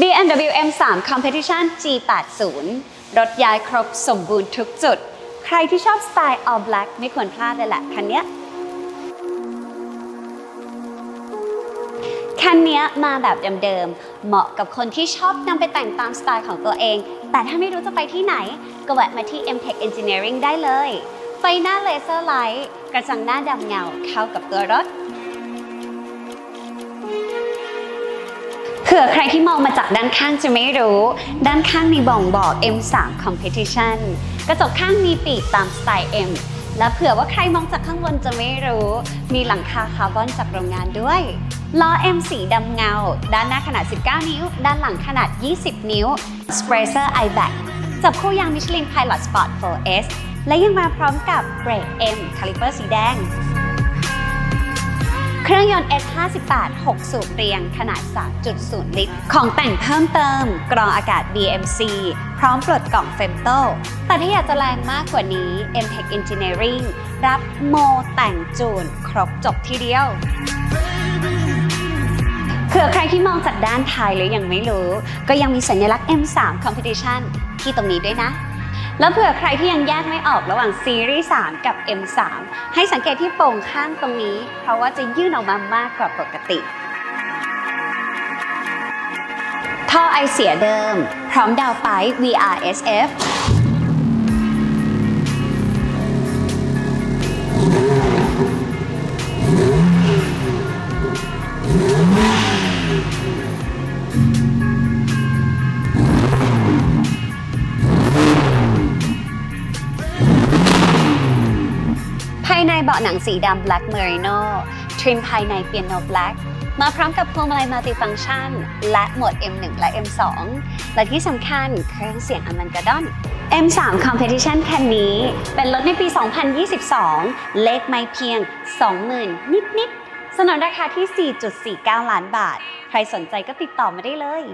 BMW M3 Competition G80 รถย้ายครบสมบูรณ์ทุกจุด ใครที่ชอบสไตล์ all black ไม่ควรพลาดเลยแหละคันเนี้ยคันเนี้ยมาแบบเดิมๆ เหมาะกับคนที่ชอบนำไปแต่งตามสไตล์ของตัวเอง แต่ถ้าไม่รู้จะไปที่ไหน ก็แวะมาที่ MTech Engineering ได้เลย ไฟหน้าเลเซอร์ไลท์กระจังหน้าดำเงาเข้ากับตัวรถ ผื่อใครที่มองมาจากด้านข้างจะไม่รู้ ด้านข้างมีบ่งบอก M3 Competition กระจกข้างมีปีกตามสไตล์ M และเผื่อว่าใครมองจากข้างบนจะไม่รู้ มีหลังคาคาร์บอนจากโรงงานด้วยล้อ M สีดำเงา ด้านหน้าขนาด 19 นิ้ว ด้านหลังขนาด 20 นิ้ว Spracer i b a c จับคู่ยาง Michelin Pilot Sport 4S และยังมาพร้อมกับเบรก M คาลิเปอร์สีแดง เครื่องยนต์ S58 6 สูบเรียงขนาด 3.0 ลิตร ของแต่งเพิ่มเติม กรองอากาศ BMC พร้อมปลดกล่องเฟมโต แต่ถ้าอยากจะแรงมากกว่านี้ MTech Engineering รับโมแต่งจูน ครบจบทีเดียวเผื่อใครที่มองจากด้านท้ายหรือยังไม่รู้ ก็ยังมีสัญลักษณ์ M3 Competition ที่ตรงนี้ด้วยนะ แล้วเผื่อใครที่ยังแยกไม่ออกระหว่างซีรีส์ 3 กับ M3 ให้สังเกตที่โป่งข้างตรงนี้ เพราะว่าจะยื่นออกมามากกว่าปกติ ท่อไอเสียเดิม พร้อมดาวไป VRSF ภายในเบาะหนังสีดำ Black Merino ทริมภายในเปียโน Black มาพร้อมกับพวงมาลัยมัลติฟัง c t ชัน และโหมด M1 และ M2 และที่สำคัญเครื่องเสียงอ m มันก d ดอน M3 Competition คันนี้ เป็นรถในปี 2022 เลขไม่เพียง 20,000 นิดๆสนนราคาที่ 4.49 ล้านบาท ใครสนใจก็ติดต่อมาได้เลย